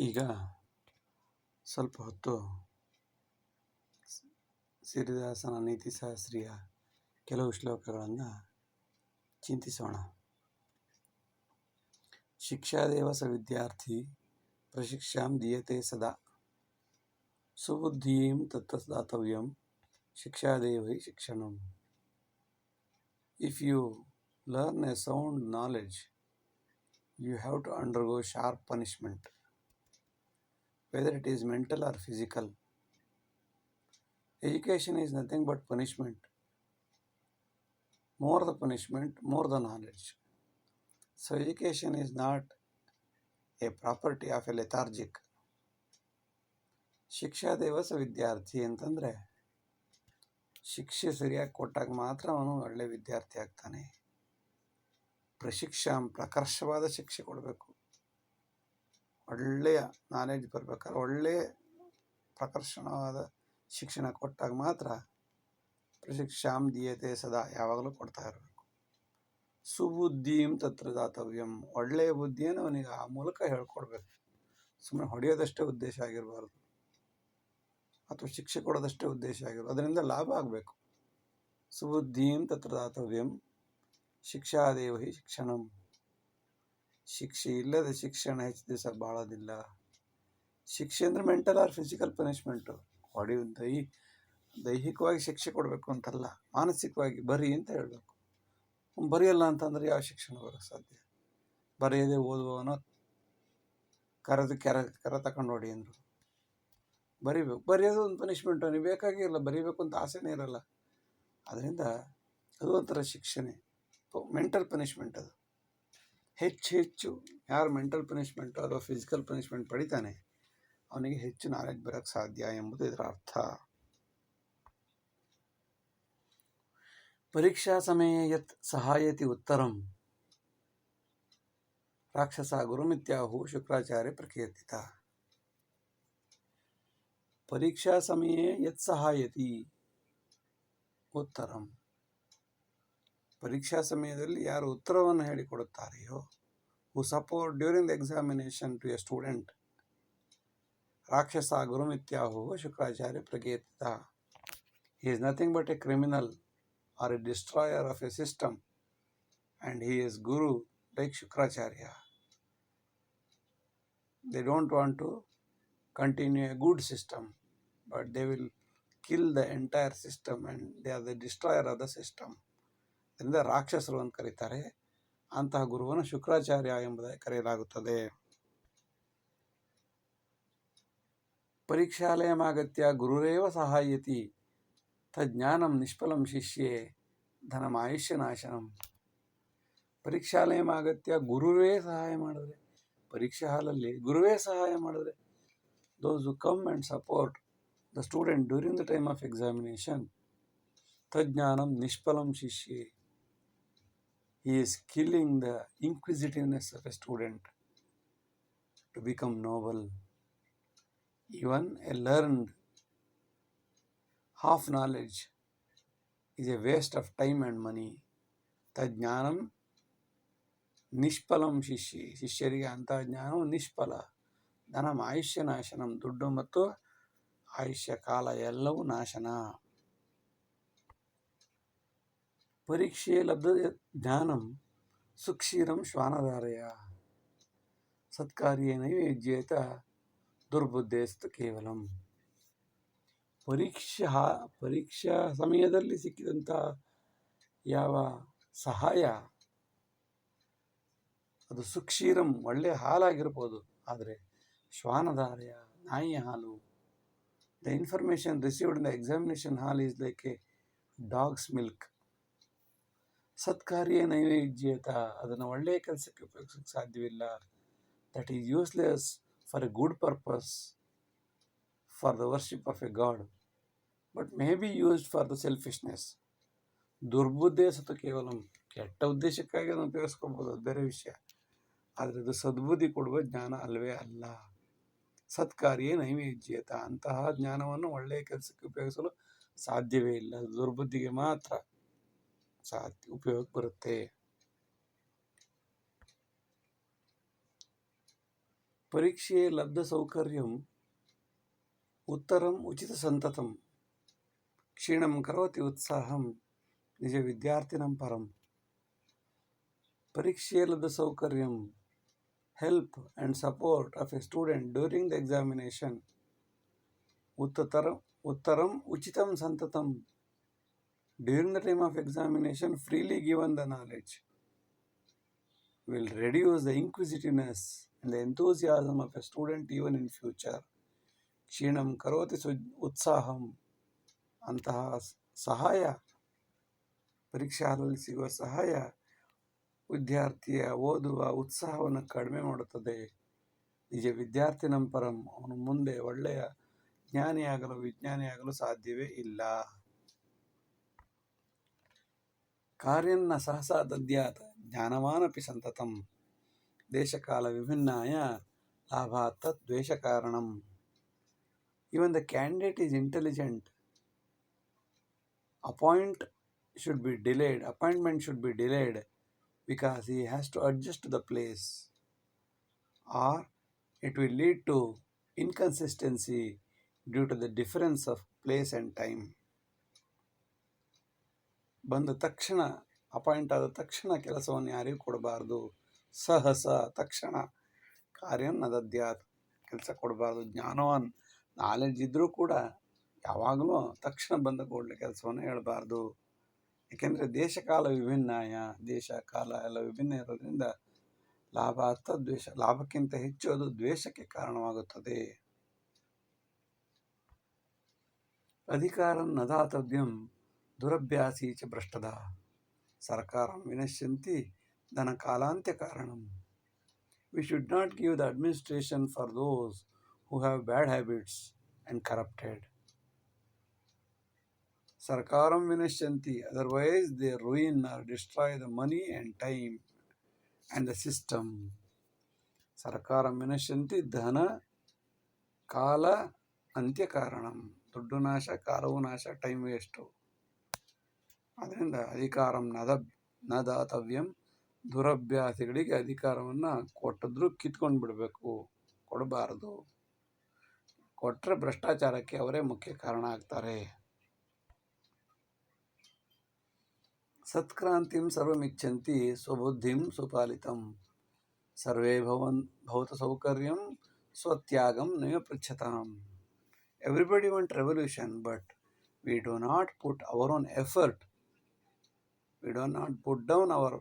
ಈಗ ಸ್ವಲ್ಪ ಹೊತ್ತು ಸಿರಿದಾಸನ ನೀತಿಶಾಸ್ತ್ರಿಯ ಕೆಲವು ಶ್ಲೋಕಗಳನ್ನು ಚಿಂತಿಸೋಣ. ಶಿಕ್ಷಾದೇವ ಸ ವಿದ್ಯಾರ್ಥಿ ಪ್ರಶಿಕ್ಷಾಂ ದೀಯತೆ ಸದಾ. ಸುಬುದ್ಧಿಂ ತತ್ತ ದಾತವ್ಯಂ ಶಿಕ್ಷಾದೇವ ಹಿ ಶಿಕ್ಷಣಂ. If you learn a sound knowledge you have to undergo sharp punishment, whether it is mental or physical. Education is nothing but punishment. More the punishment, more the knowledge. So, education is not a property of a lethargic. ಶಿಕ್ಷಾ ದೇವಸ ವಿದ್ಯಾರ್ಥಿ ಅಂತಂದರೆ ಶಿಕ್ಷೆ ಸರಿಯಾಗಿ ಕೊಟ್ಟಾಗ ಮಾತ್ರ ಅವನು ಒಳ್ಳೆಯ ವಿದ್ಯಾರ್ಥಿ ಆಗ್ತಾನೆ ಪ್ರಶಿಕ್ಷ ಪ್ರಕರ್ಷವಾದ ಶಿಕ್ಷೆ ಕೊಡಬೇಕು ಒಳ್ಳೆಯ ನಾಲೆಡ್ಜ್ ಬರಬೇಕಾದ್ರೆ ಒಳ್ಳೆಯ ಪ್ರಕರ್ಷಣವಾದ ಶಿಕ್ಷಣ ಕೊಟ್ಟಾಗ ಮಾತ್ರ ಪ್ರಶಿಕ್ಷಾಂ ದೀಯತೆ ಸದಾ ಯಾವಾಗಲೂ ಕೊಡ್ತಾ ಇರಬೇಕು. ಸುಬುದ್ಧಿಂ ತತ್ರ ದಾತವ್ಯಂ. ಒಳ್ಳೆಯ ಬುದ್ಧಿಯನ್ನು ಅವನಿಗೆ ಆ ಮೂಲಕ ಹೇಳ್ಕೊಡ್ಬೇಕು. ಸುಮ್ಮನೆ ಹೊಡೆಯೋದಷ್ಟೇ ಉದ್ದೇಶ ಆಗಿರಬಾರ್ದು. ಅಥವಾ ಶಿಕ್ಷೆ ಕೊಡೋದಷ್ಟೇ ಉದ್ದೇಶ ಆಗಿರೋದು ಅದರಿಂದ ಲಾಭ ಆಗಬೇಕು. ಸುಬುದ್ಧಿಂ ತತ್ರ ದಾತವ್ಯಂ. ಶಿಕ್ಷಾದೇವ ಶಿಕ್ಷಣಂ. ಶಿಕ್ಷೆ ಇಲ್ಲದ ಶಿಕ್ಷಣ ಹೆಚ್ಚು ದಿವಸ ಬಾಳೋದಿಲ್ಲ. ಶಿಕ್ಷೆ ಅಂದರೆ mental or physical punishment body ದೈ, ದೈಹಿಕವಾಗಿ ಶಿಕ್ಷೆ ಕೊಡಬೇಕು ಅಂತಲ್ಲ, ಮಾನಸಿಕವಾಗಿ ಬರಿ ಅಂತ ಹೇಳಬೇಕು. ಬರೆಯಲ್ಲ ಅಂತಂದರೆ ಯಾವ ಶಿಕ್ಷಣ ಬರೋಕ್ಕೆ ಸಾಧ್ಯ? ಬರೆಯದೆ ಓದುವವನು ಕರೆದು ಕೆರ ಕೆರ ತಗೊಂಡು ಹೊಡಿ ಅಂದರು. ಬರಿಬೇಕು. ಬರೆಯೋದು ಒಂದು ಪನಿಷ್ಮೆಂಟು ನೀವು ಬೇಕಾಗಿಲ್ಲ ಬರೀಬೇಕು ಅಂತ ಆಸೆನೇ ಇರಲ್ಲ. ಅದರಿಂದ ಅದು ಒಂಥರ ಶಿಕ್ಷಣೆ ಮೆಂಟಲ್ ಪನಿಷ್ಮೆಂಟ್ ಅದು. ಹೆಚ್ಚು ಹೆಚ್ಚು ಯಾರು ಮೆಂಟಲ್ ಪನಿಷ್ಮೆಂಟು ಅಥವಾ ಫಿಸಿಕಲ್ ಪನಿಷ್ಮೆಂಟ್ ಪಡಿತಾನೆ, ಅವನಿಗೆ ಹೆಚ್ಚು ನಾಲೆಡ್ಜ್ ಬರೋಕ್ಕೆ ಸಾಧ್ಯ ಎಂಬುದು ಇದರ ಅರ್ಥ. ಪರೀಕ್ಷಾ ಸಮಯ ಯತ್ ಸಹಾಯತಿ ಉತ್ತರಂ. ರಾಕ್ಷಸ ಗುರುಮಿತ್ಯಾಹು ಶುಕ್ರಾಚಾರ್ಯ ಪ್ರಕೀರ್ತಿತ. ಪರೀಕ್ಷಾ ಸಮಯೇ ಯತ್ ಸಹಾಯತಿ ಉತ್ತರಂ. ಪರೀಕ್ಷಾ ಸಮಯದಲ್ಲಿ ಯಾರು ಉತ್ತರವನ್ನು ಹೇಳಿಕೊಡುತ್ತಾರೆಯೋ who support during the examination to a student ರಾಕ್ಷಸ ಗುರುಮಿತ್ಯಾಹು Shukracharya ಪ್ರಕೀರ್ತಿತ he is nothing but a criminal or a destroyer of a system and he is guru like Shukracharya. They don't want to continue a good system but they will kill the entire system and they are the destroyer of the system ಇದರಿಂದ ರಾಕ್ಷಸರು ಅಂತ ಕರೀತಾರೆ. ಅಂತಹ ಗುರುವನ್ನು ಶುಕ್ರಾಚಾರ್ಯ ಎಂಬುದಾಗಿ ಕರೆಯಲಾಗುತ್ತದೆ. ಪರೀಕ್ಷಾಲಯಮಾಗತ್ಯ ಗುರುರೇವ ಸಹಾಯತಿ ತಜ್ಞಾನಂ ನಿಷ್ಫಲಂ ಶಿಷ್ಯೆ ಧನಮಾಯುಷ್ಯನಾಶನಂ ಪರೀಕ್ಷಾಲಯಮಾಗತ್ಯ ಗುರುವೇ ಸಹಾಯ ಮಾಡಿದ್ರೆ, ಪರೀಕ್ಷಾ ಹಾಲಲ್ಲಿ ಗುರುವೇ ಸಹಾಯ ಮಾಡಿದ್ರೆ those who come and support the student during the time of examination ತಜ್ಞಾನಂ ನಿಷ್ಫಲಂ ಶಿಷ್ಯೆ he is killing the inquisitiveness of a student to become noble. Even a learned half knowledge is a waste of time and money. ತಜ್ಞಾನಂ ನಿಷ್ಫಲಂ ಶಿಷ್ಯ ಶಿಷ್ಯರಿಗೆ ಅಂತಹ ಜ್ಞಾನವು ನಿಷ್ಫಲ ಧನಂ ಆಯುಷ್ಯ ನಾಶನಂ ದುಡ್ಡು ಮತ್ತು ಆಯುಷ್ಯ ಕಾಲ ಎಲ್ಲವೂ ನಾಶನ ಪರೀಕ್ಷೆ ಲಬ್ಧ ಜ್ಞಾನಂ ಸುಕ್ಷೀರಂ ಶ್ವಾನಧಾರೆಯ ಸತ್ಕಾರ್ಯ ನೈವೇದ್ಯೇತ ದುರ್ಬುದ್ಧೇಸ್ತು ಕೇವಲಂ. ಪರೀಕ್ಷಾ ಪರೀಕ್ಷಾ ಸಮಯದಲ್ಲಿ ಸಿಕ್ಕಿದಂಥ ಯಾವ ಸಹಾಯ? ಅದು ಸುಕ್ಷೀರಂ ಒಳ್ಳೆಯ ಹಾಲಾಗಿರ್ಬೋದು, ಆದರೆ ಶ್ವಾನಧಾರೆಯ ನಾಯಿಯ ಹಾಲು. The information received in the examination hall is like a dog's milk ಸತ್ಕಾರ್ಯ ನೈವೇದ್ಯತ ಅದನ್ನು ಒಳ್ಳೆಯ ಕೆಲಸಕ್ಕೆ ಉಪಯೋಗಿಸೋಕ್ಕೆ ಸಾಧ್ಯವಿಲ್ಲ. That is useless for a good purpose for the worship of a god but may be used for the selfishness ದುರ್ಬುದ್ಧಿ ಸತ ಕೇವಲ ಕೆಟ್ಟ ಉದ್ದೇಶಕ್ಕಾಗಿ ಅದನ್ನು ಉಪಯೋಗಿಸ್ಕೊಬೋದು ಬೇರೆ ವಿಷಯ. ಆದರೆ ಅದು ಸದ್ಬುದ್ಧಿ ಕೊಡುವ ಜ್ಞಾನ ಅಲ್ಲವೇ ಅಲ್ಲ. ಸತ್ಕಾರ್ಯ ನೈವೇದ್ಯತ ಅಂತಹ ಜ್ಞಾನವನ್ನು ಒಳ್ಳೆಯ ಕೆಲಸಕ್ಕೆ ಉಪಯೋಗಿಸಲು ಸಾಧ್ಯವೇ ಇಲ್ಲ. ದುರ್ಬುದ್ಧಿಗೆ ಮಾತ್ರ. ಸಾಧ್ಯ ಉಪಯೋಗ ಬರುತ್ತೆ ಪರೀಕ್ಷೆ ಲಬ್ಧ ಸೌಕರ್ಯಂ ಉತ್ತರಂ ಉಚಿತ ಸಂತತಂ ಕ್ಷೀಣಂ ಕರೋತಿ ಉತ್ಸಾಹಂ ನಿಜ ವಿದ್ಯಾರ್ಥಿನಂ ಪರಂ ಪರೀಕ್ಷೆ ಲಬ್ಧ ಸೌಕರ್ಯಂ help and support of a student during the examination uttaram uttaram uchitam santatam during the time of examination freely given the knowledge will reduce the inquisitiveness and the enthusiasm of a student even in future ಕ್ಷೀಣಂ ಕರೋತಿ ಸು ಉತ್ಸಾಹಂ ಅಂತಹ ಸಹಾಯ ಪರೀಕ್ಷಾದಲ್ಲಿ ಸಿಗುವ ಸಹಾಯ ವಿದ್ಯಾರ್ಥಿಯ ಓದುವ ಉತ್ಸಾಹವನ್ನು ಕಡಿಮೆ ಮಾಡುತ್ತದೆ ನಿಜ ವಿದ್ಯಾರ್ಥಿ ನಂಪರಂ ಅವನು ಮುಂದೆ ಒಳ್ಳೆಯ ಜ್ಞಾನಿಯಾಗಲು ವಿಜ್ಞಾನಿಯಾಗಲು ಸಾಧ್ಯವೇ ಇಲ್ಲ ಕಾರ್ಯನ್ನ ಸಹಸಾ ದದ್ಯಾತ್ ಜ್ಞಾನವಾನಪಿ ಸಂತತಂ ದೇಶಕಾಲ ವಿಭಿನ್ನಾಯ ಲಾಭಾತ್ ದ್ವೇಷ ಕಾರಣಂ even the candidate is intelligent appoint should be delayed appointment should be delayed because he has to adjust to the place or it will lead to inconsistency due to the difference of place and time ಬಂದ ತಕ್ಷಣ, appoint ಆದ ತಕ್ಷಣ ಕೆಲಸವನ್ನು ಯಾರಿಗೂ ಕೊಡಬಾರ್ದು. ಸಹಸ ತಕ್ಷಣ ಕಾರ್ಯನ ದದ್ಯಾತ್ ಕೆಲಸ ಕೊಡಬಾರ್ದು. ಜ್ಞಾನವನ್ ನಾಲೆಡ್ಜ್ ಇದ್ದರೂ ಕೂಡ ಯಾವಾಗಲೂ ತಕ್ಷಣ ಬಂದ ಕೂಡಲೇ ಕೆಲಸವನ್ನು ಹೇಳಬಾರ್ದು. ಏಕೆಂದರೆ ದೇಶಕಾಲ ವಿಭಿನ್ನಾಯ ದೇಶ ಕಾಲ ಎಲ್ಲ ವಿಭಿನ್ನ ಇರೋದ್ರಿಂದ ಲಾಭ ಅರ್ಥ, ದ್ವೇಷ, ಲಾಭಕ್ಕಿಂತ ಹೆಚ್ಚು ಅದು ದ್ವೇಷಕ್ಕೆ ಕಾರಣವಾಗುತ್ತದೆ. ಅಧಿಕಾರ ನದಾತವ್ಯಂ ದುರಭ್ಯಾಸಿ ಚ ಭ್ರಷ್ಟದ ಸರ್ಕಾರಂ ವಿನಶ್ಯಂತಿ ಧನ ಕಾಲಾಂತ್ಯ ಕಾರಣಂ we should not give the administration for those who have bad habits and corrupted Sarkaram Vinashanti, otherwise they ruin or destroy the money and time and the system. ಸರ್ಕಾರಂ ವಿನಶ್ಯಂತಿ ಧನ ಕಾಲ ಅಂತ್ಯ ಕಾರಣಂ ದುಡ್ಡು ನಾಶ ಕಾಲವು ನಾಶ ಟೈಮ್ ವೇಸ್ಟು ಅದರಿಂದ ಅಧಿಕಾರಂ ನದ ನ ದಾತವ್ಯಂ ದುರಭ್ಯಾಸಿಗಳಿಗೆ ಅಧಿಕಾರವನ್ನು ಕೊಟ್ಟಿದ್ರು ಕಿತ್ಕೊಂಡು ಬಿಡಬೇಕು ಕೊಡಬಾರದು. ಕೊಟ್ಟರೆ ಭ್ರಷ್ಟಾಚಾರಕ್ಕೆ ಅವರೇ ಮುಖ್ಯ ಕಾರಣ ಆಗ್ತಾರೆ. ಸತ್ಕ್ರಾಂತಿಂ ಸರ್ವಮಿಚ್ಛಂತಿ ಸ್ವಬುದ್ಧಿಂ ಸುಪಾಲಿತಂ. ಸರ್ವೇ ಭವನ್ ಭೌತ ಸೌಕರ್ಯಂ ಸ್ವತ್ಯಾಗಂ ನಯ ಪೃಚ್ಛತಾಂ. Everybody want revolution but we do not put our own effort we do not put down our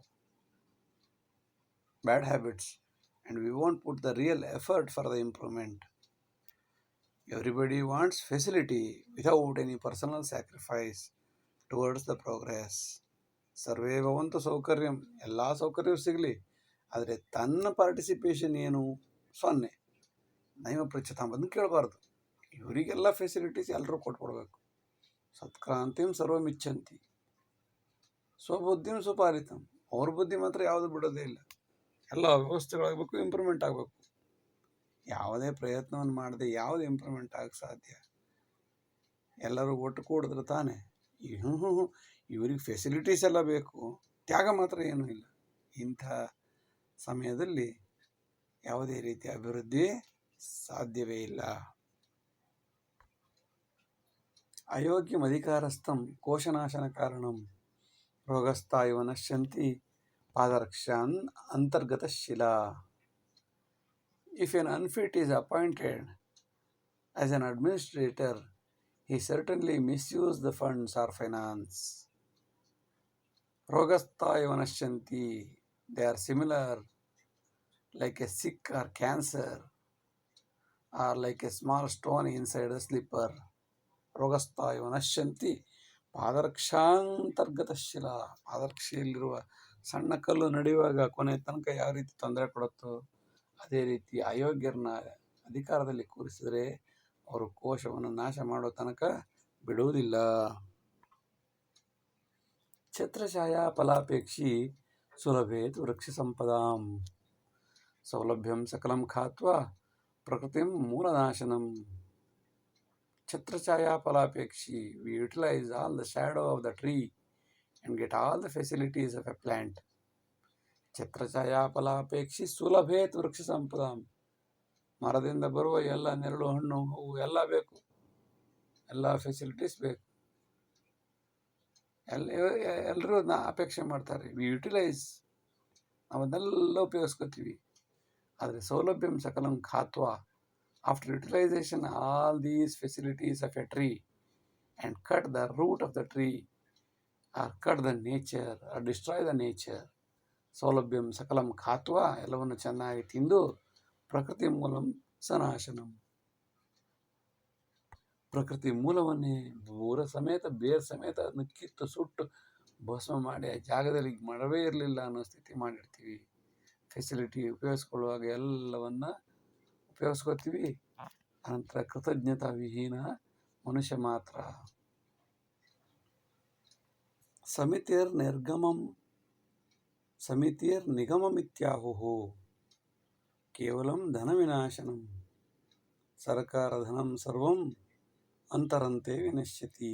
bad habits and we won't put the real effort for the improvement everybody wants facility without any personal sacrifice towards the progress ಸರ್ವೇ ಭವಂತು ಸೌಕರ್ಯಂ. ಎಲ್ಲ ಸೌಕರ್ಯವೂ ಸಿಗಲಿ. ಆದರೆ ತನ್ನ participation ಏನು? ಸೊನ್ನೆ. ನೈವ ಪೃಚ್ಛತಾಂ ಅದನ್ನು ಕೇಳಬಾರ್ದು. ಇವರಿಗೆಲ್ಲ ಫೆಸಿಲಿಟೀಸ್ ಎಲ್ಲರೂ ಕೊಟ್ಕೊಡ್ಬೇಕು ಸತ್ಕ್ರಾಂತಿಂ ಸರ್ವಮಿಚ್ಛಂತಿ. ಸ್ವಬುದ್ಧಿಂ ಸುಪಾರಿತಂ ಅವ್ರ ಬುದ್ಧಿ ಮಾತ್ರ ಯಾವುದು ಬಿಡೋದೇ ಇಲ್ಲ. ಎಲ್ಲ ವ್ಯವಸ್ಥೆಗಳಾಗಬೇಕು ಇಂಪ್ರೂವ್ಮೆಂಟ್ ಆಗಬೇಕು. ಯಾವುದೇ ಪ್ರಯತ್ನವನ್ನು ಮಾಡದೆ ಯಾವುದು ಇಂಪ್ರೂವ್ಮೆಂಟ್ ಆಗಕ್ಕೆ ಸಾಧ್ಯ? ಎಲ್ಲರೂ ಒಟ್ಟು ಕೂಡಿದ್ರೆ ತಾನೇ? ಹ್ಞೂ ಇವರಿಗೆ ಫೆಸಿಲಿಟೀಸ್ ಎಲ್ಲ ಬೇಕು. ತ್ಯಾಗ ಮಾತ್ರ ಏನೂ ಇಲ್ಲ. ಇಂಥ ಸಮಯದಲ್ಲಿ ಯಾವುದೇ ರೀತಿಯ ಅಭಿವೃದ್ಧಿ ಸಾಧ್ಯವೇ ಇಲ್ಲ. ಅಯೋಗ್ಯಂ ಅಧಿಕಾರಸ್ಥಂ ಕೋಶನಾಶನ ಕಾರಣಂ. రోగస్థాయువనశ్యంతి పాదరక్షాన్ అంతర్గత శిల if an unfit is appointed as an administrator he certainly misuse the funds or finance రోగస్థాయువనశ్యంతి they are similar like a sick or cancer or like a small stone inside the slipper రోగస్థాయువనశ్యంతి ಪಾದರಕ್ಷಾಂತರ್ಗತ ಶಿಲ ಪಾದರಕ್ಷೆಯಲ್ಲಿರುವ ಸಣ್ಣ ಕಲ್ಲು ನಡೆಯುವಾಗ ಕೊನೆ ತನಕ ಯಾವ ರೀತಿ ತೊಂದರೆ ಕೊಡುತ್ತೋ ಅದೇ ರೀತಿ ಅಯೋಗ್ಯರನ್ನ ಅಧಿಕಾರದಲ್ಲಿ ಕೂರಿಸಿದರೆ ಅವರು ಕೋಶವನ್ನು ನಾಶ ಮಾಡೋ ತನಕ ಬಿಡುವುದಿಲ್ಲ. ಛತ್ರಛಾಯ ಫಲಾಪೇಕ್ಷಿ ಸುಲಭೇತ್ ವೃಕ್ಷ ಸಂಪದಾಂ. ಸೌಲಭ್ಯಂ ಸಕಲಂ ಖಾತ್ವ ಪ್ರಕೃತಿಂ ಮೂಲನಾಶನಂ ಛತ್ರಛಾಯಾ ಫಲಾಪೇಕ್ಷಿ we utilise all the shadow of the tree and get all the facilities of a plant. ಛತ್ರಛಾಯಾ ಫಲಾಪೇಕ್ಷಿ ಸುಲಭೇತ್ ವೃಕ್ಷ ಸಂಪದಾಂ. ಮರದಿಂದ ಬರುವ ಎಲ್ಲ ನೆರಳು, ಹಣ್ಣು, ಹೂವು, ಎಲ್ಲ ಬೇಕು. ಎಲ್ಲ ಫೆಸಿಲಿಟೀಸ್ ಬೇಕು. ಎಲ್ಲ ಎಲ್ಲರೂ ನಾ ಅಪೇಕ್ಷೆ ಮಾಡ್ತಾರೆ. ವಿ ಯುಟಿಲೈಸ್ ನಾವು ಅದನ್ನೆಲ್ಲ ಉಪಯೋಗಿಸ್ಕೋತೀವಿ. ಆದರೆ ಸೌಲಭ್ಯಂ ಸಕಲಂ ಖಾತ್ವ. After utilization all these facilities of a tree and cut the root of the tree or cut the nature or destroy the nature ಸೌಲಭ್ಯಂ ಸಕಲಂ ಖಾತ್ವ ಎಲ್ಲವನ್ನು ಚೆನ್ನಾಗಿ ತಿಂದು ಪ್ರಕೃತಿ ಮೂಲಂ ಸನಾಶನಂ ಪ್ರಕೃತಿ ಮೂಲವನ್ನೇ ಬೂರ ಸಮೇತ ಬೇರ್ ಸಮೇತ ಅದನ್ನು ಕಿತ್ತು ಸುಟ್ಟು ಭಸ್ಮ ಮಾಡಿ ಆ ಜಾಗದಲ್ಲಿ ಮಾಡವೇ ಇರಲಿಲ್ಲ ಅನ್ನೋ ಸ್ಥಿತಿ ಮಾಡಿರ್ತೀವಿ ಫೆಸಿಲಿಟಿ ಉಪಯೋಗಿಸ್ಕೊಳ್ಳುವಾಗ ಎಲ್ಲವನ್ನ ಉಪಯೋಗಿಸ್ಕೋತೀವಿ ಅನಂತರ ಕೃತಜ್ಞತಾ ವಿಹೀನ ಮನುಷ್ಯ ಮಾತ್ರ ಸಮಿತಿಯರ್ ನಿರ್ಗಮಂ ಸಮಿತಿಯರ್ ನಿಗಮಮಿತ್ಯಾಹುಹು ಕೇವಲಂ ಧನವಿನಾಶನಂ ಸರ್ಕಾರಧನಂ ಸರ್ವಂ ಅಂತರಂತೆ ವಿನಶ್ಯತಿ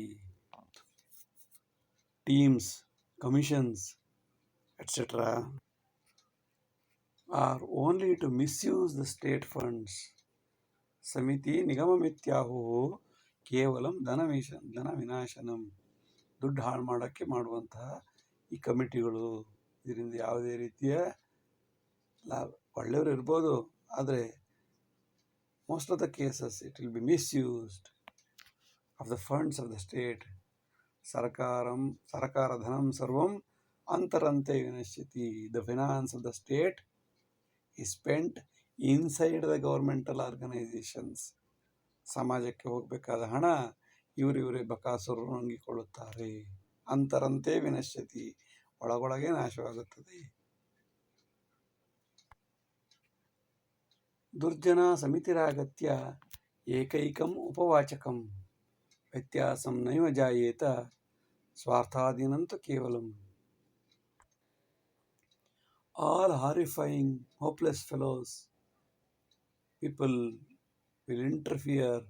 teams commissions et cetera or only to misuse the state funds ಸಮಿತಿ ನಿಗಮಮಿತ್ಯಾಹು ಕೇವಲಂ ಧನವಿಶ ಧನ ವಿನಾಶನಂ ದುಡ್ಡು ಹಾಳು ಮಾಡೋಕ್ಕೆ ಮಾಡುವಂತಹ ಈ ಕಮಿಟಿಗಳು. ಇದರಿಂದ ಯಾವುದೇ ರೀತಿಯ ಲಾಭ, ಒಳ್ಳೆಯವರು ಇರ್ಬೋದು, ಆದರೆ most of the cases it will be misused of the funds of the state ಸರ್ಕಾರಂ, ಸರ್ಕಾರ ಧನಂ ಸರ್ವಂ ಅಂತರಂತೆ ವಿನಶ್ಯತಿ. The finance of the state spent inside the governmental organisations ಸಮಾಜಕ್ಕೆ ಹೋಗಬೇಕಾದ ಹಣ ಇವರಿವರೇ ಬಕಾಸುರು ನುಂಗಿಕೊಳ್ಳುತ್ತಾರೆ ಅಂತರಂತೆ ವಿನಶ್ಯತಿ ಒಳಗೊಳಗೆ ನಾಶವಾಗುತ್ತದೆ. ದುರ್ಜನ ಸಮಿತಿರಾಗತ್ಯ ಏಕೈಕಂ ಉಪವಾಚಕಂ. ವ್ಯತ್ಯಾಸಂ ನೈವ ಜಾಯೇತ ಸ್ವಾರ್ಥಾಧೀನಂತು ಕೇವಲಂ. All horrifying, hopeless fellows, people will interfere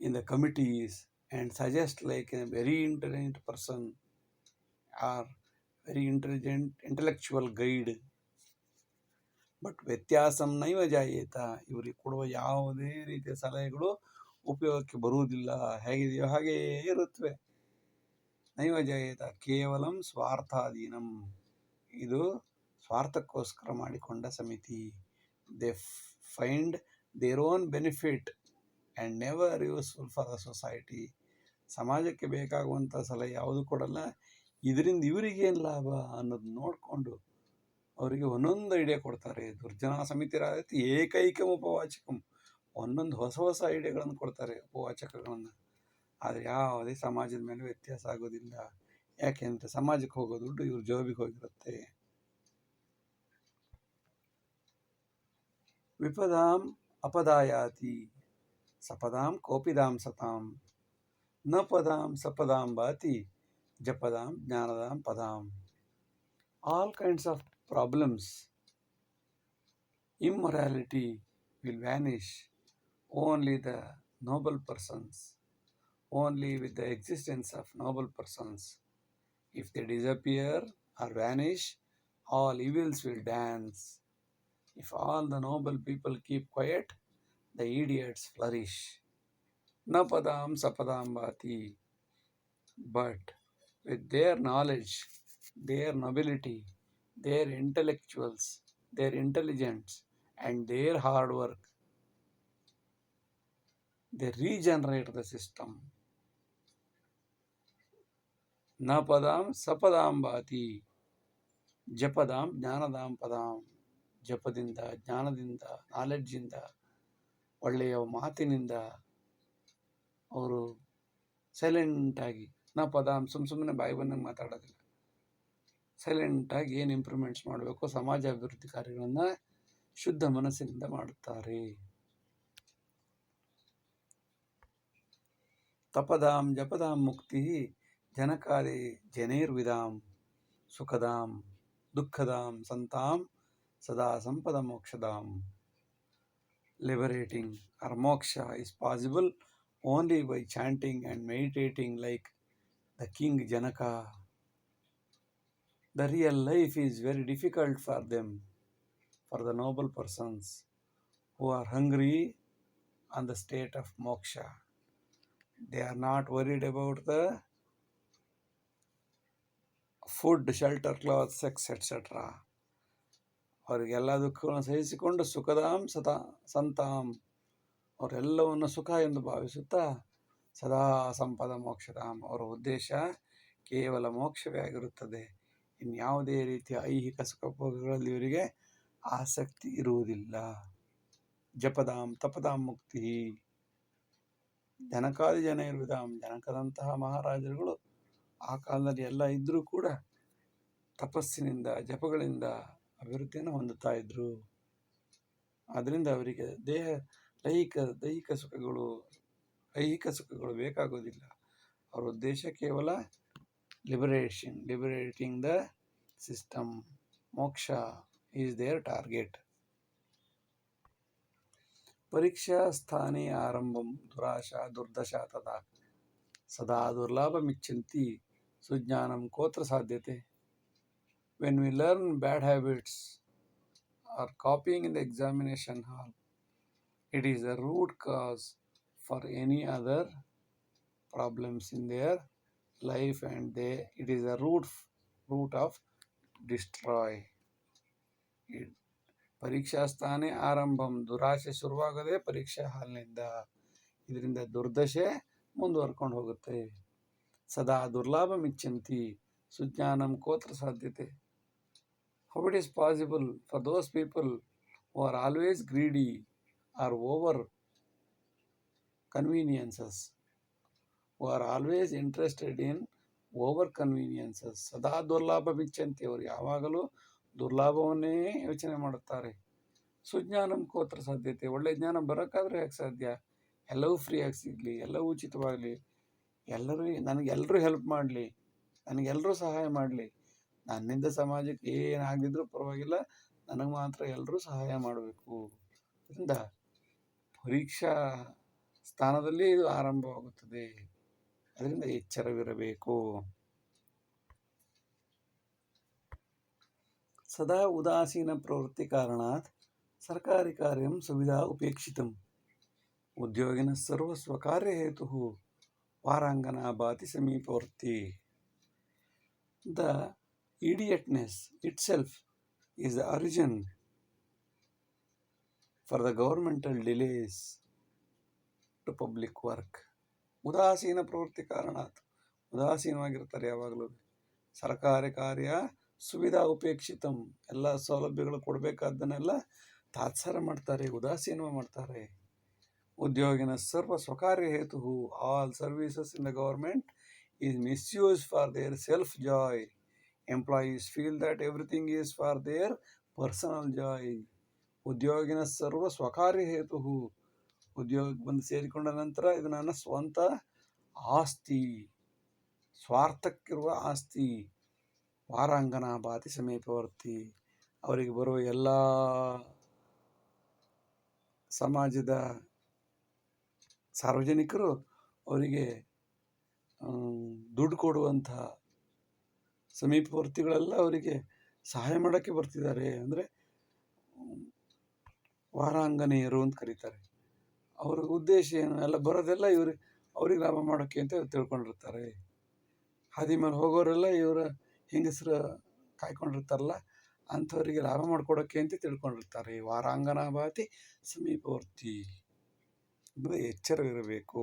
in the committees and suggest like a very intelligent person or very intelligent intellectual guide. But ವ್ಯತ್ಯಾಸಂ ನೈವ ಜಾಯೇತ ಇವರಿಗೆ ಕೊಡುವ ಯಾವುದೇ ರೀತಿಯ ಸಲಹೆಗಳು ಉಪಯೋಗಕ್ಕೆ ಬರುವುದಿಲ್ಲ ಹೇಗಿದೆಯೋ ಹಾಗೆಯೇ ಇರುತ್ತವೆ ನೈವ ಜಾಯೇತ ಕೇವಲ ಸ್ವಾರ್ಥಾಧೀನಂ ಇದು ಸ್ವಾರ್ಥಕ್ಕೋಸ್ಕರ ಮಾಡಿಕೊಂಡ ಸಮಿತಿ. They find their own benefit and never useful for the society ಸಮಾಜಕ್ಕೆ ಬೇಕಾಗುವಂಥ ಸಲಹೆ ಯಾವುದು ಕೊಡಲ್ಲ. ಇದರಿಂದ ಇವರಿಗೇನು ಲಾಭ ಅನ್ನೋದು ನೋಡಿಕೊಂಡು ಅವರಿಗೆ ಒಂದೊಂದು ಐಡಿಯಾ ಕೊಡ್ತಾರೆ. ದುರ್ಜನ ಸಮಿತಿ ರಾಜತಿ ಏಕೈಕ ಉಪವಾಚಕಂ. ಒಂದೊಂದು ಹೊಸ ಹೊಸ ಐಡಿಯಾಗಳನ್ನು ಕೊಡ್ತಾರೆ ಉಪವಾಚಕಗಳನ್ನು. ಆದರೆ ಯಾವುದೇ ಸಮಾಜದ ಮೇಲೆ ವ್ಯತ್ಯಾಸ ಆಗೋದಿಲ್ಲ. ಯಾಕೆಂದರೆ ಸಮಾಜಕ್ಕೆ ಹೋಗೋ ದುಡ್ಡು ಇವ್ರ ಜೋಬಿಗೆ ಹೋಗಿರುತ್ತೆ. ವಿಪದಾಂ ಅಪದಾಯಾತಿ ಸಪದಾಂ ಕೋಪಿದಾಂ ಸತಾಂ ನ ಪದಾಂ ಸಪದಾಂ ಬಾತಿ ಜಪದಾಂ ಜ್ಞಾನದಾಂ ಪದಾಂ all kinds of problems, immorality will vanish. Only the noble persons, only with the existence of noble persons. If they disappear or vanish, all evils will dance. If all the noble people keep quiet, the idiots flourish. Na padam sapadam bhati. But with their knowledge, their nobility, their intellectuals, their intelligence, and their hard work, they regenerate the system. ನ ಪದಾಂ ಸಪದಾಂ ಬಾತಿ ಜಪದಾಂ ಜ್ಞಾನದಾಂ ಪದಾಂ ಜಪದಿಂದ, ಜ್ಞಾನದಿಂದ ನಾಲೆಡ್ಜಿಂದ ಒಳ್ಳೆಯ ಮಾತಿನಿಂದ ಅವರು ಸೈಲೆಂಟಾಗಿ ನಾ ಪದ ಸುಮ್ಮ ಸುಮ್ಮನೆ ಬಾಯಿ ಬಂದಂಗೆ ಮಾತಾಡೋದಿಲ್ಲ. ಸೈಲೆಂಟಾಗಿ ಏನು ಇಂಪ್ರೂವ್ಮೆಂಟ್ಸ್ ಮಾಡಬೇಕು? ಸಮಾಜ ಅಭಿವೃದ್ಧಿ ಕಾರ್ಯಗಳನ್ನು ಶುದ್ಧ ಮನಸ್ಸಿನಿಂದ ಮಾಡುತ್ತಾರೆ. ತಪದಾಂ ಜಪದಾಂ ಮುಕ್ತಿ ಜನಕಾರಿ ಜನೈರ್ವಿಧಾಂ ಸುಖದಾಂ ದುಃಖದಾಂ ಸಂತಾಂ ಸದಾ ಸಂಪದ ಮೋಕ್ಷದಾಂ liberating are moksha is possible only by chanting and meditating like the king Janaka the real life is very difficult for them, for the noble persons who are hungry on the state of moksha. They are not worried about the food shelter cloth sex etcetera ಅವರಿಗೆಲ್ಲ ದುಃಖಗಳನ್ನು ಸಹಿಸಿಕೊಂಡು ಸುಖದಾಂ ಸತಾ ಸಂತಾಂ. ಅವರೆಲ್ಲವನ್ನು ಸುಖ ಎಂದು ಭಾವಿಸುತ್ತಾ ಸದಾ ಸಂಪದ ಮೋಕ್ಷಧಾಮ್ ಅವರ ಉದ್ದೇಶ ಕೇವಲ ಮೋಕ್ಷವೇ ಆಗಿರುತ್ತದೆ. ಇನ್ಯಾವುದೇ ರೀತಿಯ ಐಹಿಕ ಸುಖಭೋಗಗಳಲ್ಲಿ ಇವರಿಗೆ ಆಸಕ್ತಿ ಇರುವುದಿಲ್ಲ. ಜಪದಾಂ ತಪದಾಂ ಮುಕ್ತಿ. ಜನಕಾದಿ ಜನ ಇರುವುದಾಂ. ಜನಕದಂತಹ ಮಹಾರಾಜರುಗಳು ಆ ಕಾಲದಲ್ಲಿ ಎಲ್ಲ ಇದ್ದರೂ ಕೂಡ ತಪಸ್ಸಿನಿಂದ, ಜಪಗಳಿಂದ ಅಭಿವೃದ್ಧಿಯನ್ನು ಹೊಂದುತ್ತಾ ಇದ್ದರು ಅದರಿಂದ ಅವರಿಗೆ ದೇಹ ದೈಹಿಕ ದೈಹಿಕ ಸುಖಗಳು ಐಹಿಕ ಸುಖಗಳು ಬೇಕಾಗೋದಿಲ್ಲ ಅವರ ಉದ್ದೇಶ ಕೇವಲ liberation, liberating the system. Moksha is their target. ಪರೀಕ್ಷಾ ಸ್ಥಾನೇ ಆರಂಭಂ ದುರಾಶಾ ದುರ್ದಶಾ ತದಾ. ಸದಾ ದುರ್ಲಾಭಮಿಚ್ಛಂತಿ ಸುಜ್ಞಾನಂ ಕೋತ್ರ ಸಾಧ್ಯತೆ. When we learn bad habits or copying in the examination hall it is a root cause for any other problems in their life and they, it is a root root of destroy. It ಪರೀಕ್ಷಾ ಸ್ಥಾನೇ ಆರಂಭಂ ದುರಾಶೆ ಶುರುವಾಗದೆ ಪರೀಕ್ಷಾ ಹಾಲ್ನಿಂದ ಇದರಿಂದ ದುರ್ದಶೆ ಮುಂದುವರ್ಕೊಂಡು ಹೋಗುತ್ತೆ ಸದಾ ದುರ್ಲಾಭ ಮಿಚ್ಚಂತಿ ಸುಜ್ಞಾನಂ ಕೋತ್ರ ಸಾಧ್ಯತೆ how it is possible for those people who are always greedy or over conveniences, who are always interested in over conveniences ಸದಾ ದುರ್ಲಾಭ ಮಿಚ್ಚಂತೆ ಅವರು. ಯಾವಾಗಲೂ ದುರ್ಲಾಭವನ್ನೇ ಯೋಚನೆ ಮಾಡುತ್ತಾರೆ. ಸುಜ್ಞಾನಂ ಕೋತ್ರ ಸಾಧ್ಯತೆ. ಒಳ್ಳೆಯ ಜ್ಞಾನ ಬರೋಕ್ಕಾದ್ರೆ ಯಾಕೆ ಸಾಧ್ಯ? ಎಲ್ಲವೂ ಫ್ರೀಯಾಗಿ ಸಿಗಲಿ, ಎಲ್ಲವೂ ಉಚಿತವಾಗಲಿ. ಎಲ್ಲರೂ, ನನಗೆ ಎಲ್ಲರೂ ಹೆಲ್ಪ್ ಮಾಡಲಿ ನನಗೆಲ್ಲರೂ ಸಹಾಯ ಮಾಡಲಿ. ನನ್ನಿಂದ ಸಮಾಜಕ್ಕೆ ಏನಾಗಿದ್ರು ಪರವಾಗಿಲ್ಲ, ನನಗೆ ಮಾತ್ರ ಎಲ್ಲರೂ ಸಹಾಯ ಮಾಡಬೇಕು. ಇದರಿಂದ ಪರೀಕ್ಷಾ ಸ್ಥಾನದಲ್ಲಿ ಇದು ಆರಂಭವಾಗುತ್ತದೆ. ಅದರಿಂದ ಎಚ್ಚರವಿರಬೇಕು. ಸದಾ ಉದಾಸೀನ ಪ್ರವೃತ್ತಿ ಕಾರಣಾತ್ ಸರ್ಕಾರಿ ಕಾರ್ಯಂ ಸುವಿಧಾ ಉಪೇಕ್ಷಿತಂ. ಉದ್ಯೋಗಿನ ಸರ್ವಸ್ವ ಸ್ವಕಾರ್ಯ ಹೇತು ವಾರಾಂಗನ ಬಾತಿ ಸಮೀಪವರ್ತಿ the itself is the origin for the governmental delays to public work ಉದಾಸೀನ ಪ್ರವೃತ್ತಿ ಕಾರಣ ಉದಾಸೀನವಾಗಿರ್ತಾರೆ ಯಾವಾಗಲೂ. ಸರ್ಕಾರಿ ಕಾರ್ಯ ಸುವಿಧಾ ಉಪೇಕ್ಷಿತಂ. ಎಲ್ಲ ಸೌಲಭ್ಯಗಳು ಕೊಡಬೇಕಾದ್ದನ್ನೆಲ್ಲ ತಾತ್ಸಾರ ಮಾಡ್ತಾರೆ ಉದಾಸೀನ ಮಾಡ್ತಾರೆ. ಉದ್ಯೋಗಿನ ಸರ್ವ ಸ್ವಕಾರ್ಯ ಹೇತು all services in the government is misuse for their self joy employees feel that everything is for their personal joy ಉದ್ಯೋಗಿನ ಸರ್ವ ಸ್ವಕಾರ್ಯ ಹೇತು ಉದ್ಯೋಗಕ್ಕೆ ಬಂದು ಸೇರಿಕೊಂಡ ನಂತರ ಇದು ನನ್ನ ಸ್ವಂತ ಆಸ್ತಿ. ಸ್ವಾರ್ಥಕ್ಕಿರುವ ಆಸ್ತಿ. ವಾರಾಂಗನ ಬಾತಿ ಸಮೀಪವರ್ತಿ. ಅವರಿಗೆ ಬರುವ ಎಲ್ಲ ಸಮಾಜದ ಸಾರ್ವಜನಿಕರು ಅವರಿಗೆ ದುಡ್ಡು ಕೊಡುವಂಥ ಸಮೀಪವರ್ತಿಗಳೆಲ್ಲ ಅವರಿಗೆ ಸಹಾಯ ಮಾಡೋಕ್ಕೆ ಬರ್ತಿದ್ದಾರೆ. ಅಂದರೆ ವಾರಾಂಗನೆಯರು ಅಂತ ಕರೀತಾರೆ. ಅವ್ರ ಉದ್ದೇಶ ಏನು? ಎಲ್ಲ ಬರೋದೆಲ್ಲ ಇವರು ಅವ್ರಿಗೆ ಲಾಭ ಮಾಡೋಕ್ಕೆ ಅಂತ ತಿಳ್ಕೊಂಡಿರ್ತಾರೆ. ಹಾದಿ ಮೇಲೆ ಹೋಗೋರೆಲ್ಲ ಇವರ ಹೆಂಗಸರು ಕಾಯ್ಕೊಂಡಿರ್ತಾರಲ್ಲ, ಅಂಥವರಿಗೆ ಲಾಭ ಮಾಡ್ಕೊಡೋಕ್ಕೆ ಅಂತ ತಿಳ್ಕೊಂಡಿರ್ತಾರೆ. ವಾರಾಂಗನ ಭಾತಿ ಸಮೀಪವರ್ತಿ ಎಚ್ಚರವಿರಬೇಕು.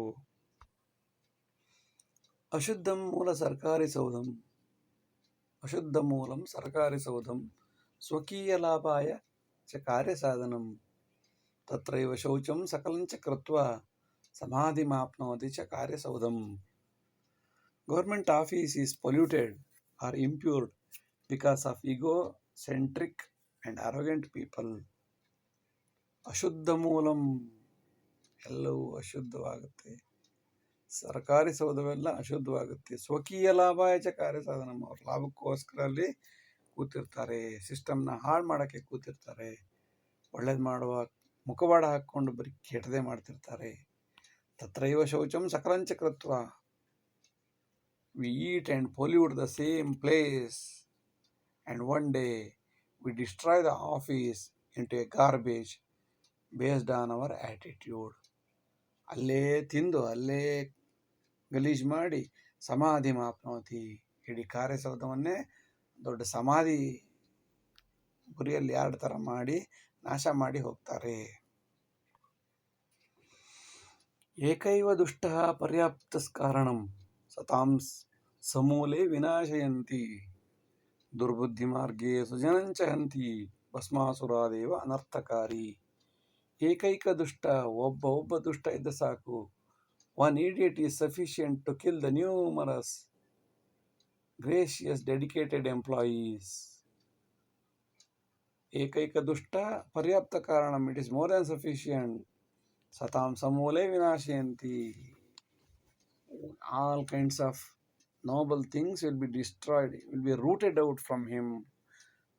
ಅಶುದ್ಧಂ ಮೂಲ ಸರ್ಕಾರಿ ಸೌಧಂ. ಅಶುದ್ಧ ಮೂಲಂ ಸರ್ಕಾರಿ ಸೌಧಂ ಸ್ವಕೀಯ ಲಾಭಾಯ ಚ ಕಾರ್ಯಸಾಧನಂ ತತ್ರೈವ ಶೌಚಂ ಸಕಲಂಚ ಕೃತ್ವ ಸಮಾಧಿಮಾಪ್ನೋತಿ ಚ ಕಾರ್ಯಸೌಧಂ government office is polluted or impured because of egocentric and arrogant people ಅಶುದ್ಧ ಮೂಲಂ ಎಲ್ಲವೂ ಅಶುದ್ಧವಾಗುತ್ತೆ ಸರ್ಕಾರಿ ಸೌಧವೆಲ್ಲ ಅಶುದ್ಧವಾಗುತ್ತೆ. ಸ್ವಕೀಯ ಲಾಭಾಯಚ ಕಾರ್ಯ ಸಾಧನ ಲಾಭಕ್ಕೋಸ್ಕರ ಅಲ್ಲಿ ಕೂತಿರ್ತಾರೆ. ಸಿಸ್ಟಮ್ನ ಹಾಳು ಮಾಡೋಕ್ಕೆ ಕೂತಿರ್ತಾರೆ. ಒಳ್ಳೇದು ಮಾಡುವ ಮುಖವಾಡ ಹಾಕ್ಕೊಂಡು ಬರೀ ಕೆಟ್ಟದೇ ಮಾಡ್ತಿರ್ತಾರೆ. ತತ್ರೈವ ಶೌಚಂ ಸಕಲಂಚಕೃತ್ವ we eat and pollute the same place and one day we destroy the office into a garbage based on our attitude ಅಲ್ಲೇ ತಿಂದು, ಅಲ್ಲೇ ಗಲೀಜು ಮಾಡಿ ಸಮಾಧಿ ಮಾಪ್ನೋತಿ ಇಡೀ ಕಾರ್ಯಸೌಧವನ್ನೇ ದೊಡ್ಡ ಸಮಾಧಿ ಗುರಿಯಲ್ಲಿ ಎರಡು ಥರ ಮಾಡಿ ನಾಶ ಮಾಡಿ ಹೋಗ್ತಾರೆ. ಏಕೈವ ದುಷ್ಟ ಪರ್ಯಾಪ್ತ ಕಾರಣಂ ಸತಾಂ ಸಮೂಲೆ ವಿನಾಶಯಂತಿ ದುರ್ಬುದ್ಧಿ ಮಾರ್ಗೇ ಸುಜನಂಚ ಹಂತಿ ಭಸ್ಮಾಸುರಾದೇವ ಅನರ್ಥಕಾರಿ. ಏಕೈಕ ದುಷ್ಟ ಒಬ್ಬ ಒಬ್ಬ ದುಷ್ಟ ಇದ್ದ ಸಾಕು. One idiot is sufficient to kill the numerous gracious dedicated employees ಏಕೈಕ ದುಷ್ಟ ಪರ್ಯಾಪ್ತ ಕಾರಣ it is more than sufficient ಸತಾಂ ಸಮೂಲೆ ವಿನಾಶಯಂತಿ all kinds of noble things will be destroyed, will be rooted out from him.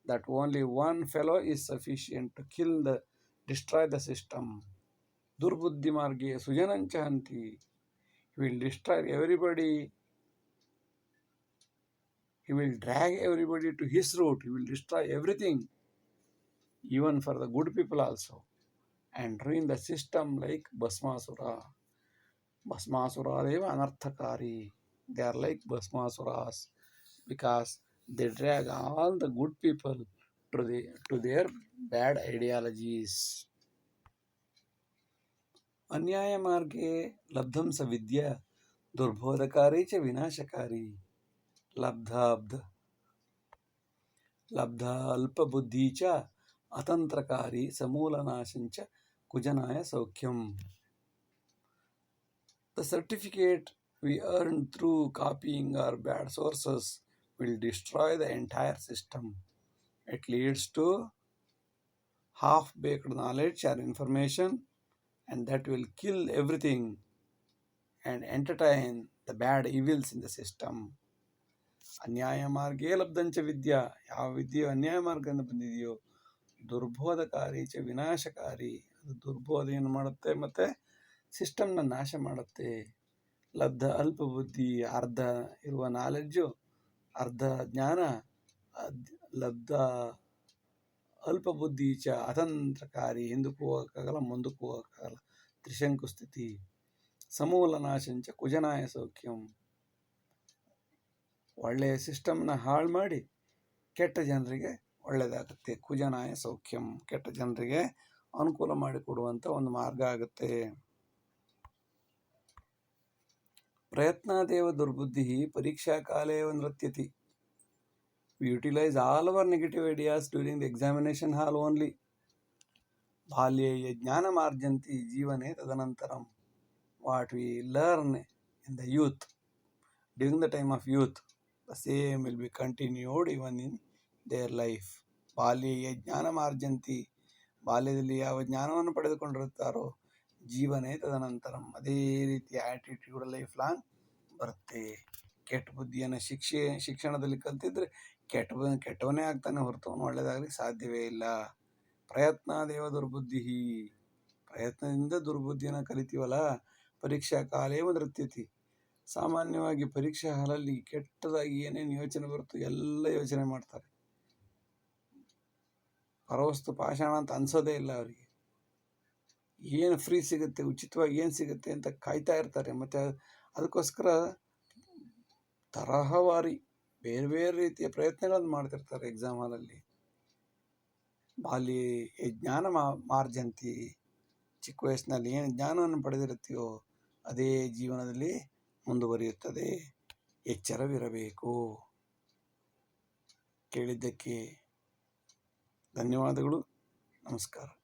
That only one fellow is sufficient to kill the, destroy the system. Durbuddhi marge sujananchahanti. He will destroy everybody. He will drag everybody to his route. He will destroy everything, even for the good people also, and ruin the system like Bhasmasura. Bhasmasura deva anarthakari. they are like Bhasmasuras because they drag all the good people to, the, to their bad ideologies. अन्याय मार्गे लब्धम स विद्या दुर्बोधकारी च विनाशकारी। लब्धाब्ध। लब्धा अल्प बुद्धि च अतंत्रकारी समूलनाशं च कुजनाय सौख्यम। The certificate we earn through copying or bad sources will destroy the entire system it leads to half baked knowledge or information and that will kill everything and entertain the bad evils in the system. ಅನ್ಯಾಯ ಮಾರ್ಗೇ ಲಬ್ಧಂಚ ವಿದ್ಯಾ. ಯಾವ ವಿದ್ಯೆಯೋ ಅನ್ಯಾಯ ಮಾರ್ಗದಿಂದ ಬಂದಿದೆಯೋ, ದುರ್ಬೋಧಕಾರಿ ಚ ವಿನಾಶಕಾರಿ. ಅದು ದುರ್ಬೋಧೆಯನ್ನು ಮಾಡುತ್ತೆ ಮತ್ತು ಸಿಸ್ಟಮ್ನ ನಾಶ ಮಾಡುತ್ತೆ. ಲಬ್ಧ, ಅಲ್ಪ ಬುದ್ಧಿ, ಅರ್ಧ ಇರುವ ನಾಲೆಡ್ಜು ಅರ್ಧ ಜ್ಞಾನ ಲಬ್ಧ ಅಲ್ಪ ಬುದ್ಧಿ ಚ ಅತಂತ್ರಕಾರಿ, ಹಿಂದಕ್ಕೂ ಹೋಗೋಕ್ಕಾಗಲ್ಲ, ಮುಂದಕ್ಕೂ ಹೋಗೋಕ್ಕಾಗಲ್ಲ. ತ್ರಿಶಂಕು ಸ್ಥಿತಿ. ಸಮೂಲ ನಾಶಂಚ ಕುಜನಾಯ ಸೌಖ್ಯಂ. ಒಳ್ಳೆಯ ಸಿಸ್ಟಮ್ನ ಹಾಳು ಮಾಡಿ ಕೆಟ್ಟ ಜನರಿಗೆ ಒಳ್ಳೆಯದಾಗುತ್ತೆ. ಕುಜನಾಯ ಸೌಖ್ಯಂ. ಕೆಟ್ಟ ಜನರಿಗೆ ಅನುಕೂಲ ಮಾಡಿಕೊಡುವಂಥ ಒಂದು ಮಾರ್ಗ ಆಗುತ್ತೆ. ಪ್ರಯತ್ನಾದೇವ ದುರ್ಬುದ್ಧಿ, ಪರೀಕ್ಷಾ ಕಾಲೇ ನೃತ್ಯತಿ. We utilize all our negative ideas during the hall only. ಬಾಲ್ಯೇ ಜ್ಞಾನಮಾರ್ಜಂತಿ ಜೀವನೇ ತದನಂತರಂ. What we learn in the youth during the time of youth the same will be continued even in their life ಬಾಲ್ಯೇ ಜ್ಞಾನಮಾರ್ಜಂತಿ, ಬಾಲ್ಯದಲ್ಲಿ ಯಾವ ಜ್ಞಾನವನ್ನು ಪಡೆದುಕೊಂಡಿರುತ್ತಾರೋ, ಜೀವನೇ ತದನಂತರಂ. ಅದೇ ರೀತಿಯ ಆ್ಯಟಿಟ್ಯೂಡ್ ಲೈಫ್ ಲಾಂಗ್ ಬರುತ್ತೆ. ಕೆಟ್ಟ ಬುದ್ಧಿಯನ್ನು ಶಿಕ್ಷೆ, ಶಿಕ್ಷಣದಲ್ಲಿ ಕಲ್ತಿದ್ರೆ ಕೆಟ್ಟ ಕೆಟ್ಟವನೇ ಆಗ್ತಾನೆ ಹೊರತು ಅವನು ಸಾಧ್ಯವೇ ಇಲ್ಲ. ಪ್ರಯತ್ನ ದೇವ ದುರ್ಬುದ್ಧಿ. ಪ್ರಯತ್ನದಿಂದ ದುರ್ಬುದ್ಧಿಯನ್ನು ಕಲಿತೀವಲ್ಲ? ಪರೀಕ್ಷಾ ಕಾಲೇ ನೃತ್ಯತಿ ಸಾಮಾನ್ಯವಾಗಿ ಪರೀಕ್ಷಾ ಹಾಲಲ್ಲಿ ಕೆಟ್ಟದಾಗಿ ಏನೇನು ಯೋಚನೆ ಬರುತ್ತೋ ಎಲ್ಲ ಯೋಚನೆ ಮಾಡ್ತಾರೆ. ಪರವಸ್ತು ಪಾಷಾಣ ಅಂತ ಅನ್ಸೋದೇ ಇಲ್ಲ ಅವರಿಗೆ. ಏನು ಫ್ರೀ ಸಿಗುತ್ತೆ, ಉಚಿತವಾಗಿ ಏನು ಸಿಗುತ್ತೆ ಅಂತ ಕಾಯ್ತಾ ಇರ್ತಾರೆ. ಮತ್ತು ಅದಕ್ಕೋಸ್ಕರ ತರಹವಾರಿ ಬೇರೆ ಬೇರೆ ರೀತಿಯ ಪ್ರಯತ್ನಗಳನ್ನು ಮಾಡ್ತಿರ್ತಾರೆ ಎಕ್ಸಾಮ್ ಹಾಲಲ್ಲಿ ಈ ಜ್ಞಾನ ಮಾರ್ಜಂತಿ, ಚಿಕ್ಕ ವಯಸ್ಸಿನಲ್ಲಿ ಏನು ಜ್ಞಾನವನ್ನು ಪಡೆದಿರುತ್ತೀಯೋ ಅದೇ ಜೀವನದಲ್ಲಿ ಮುಂದುವರಿಯುತ್ತದೆ. ಎಚ್ಚರವಿರಬೇಕು. ಕೇಳಿದ್ದಕ್ಕೆ ಧನ್ಯವಾದಗಳು. ನಮಸ್ಕಾರ.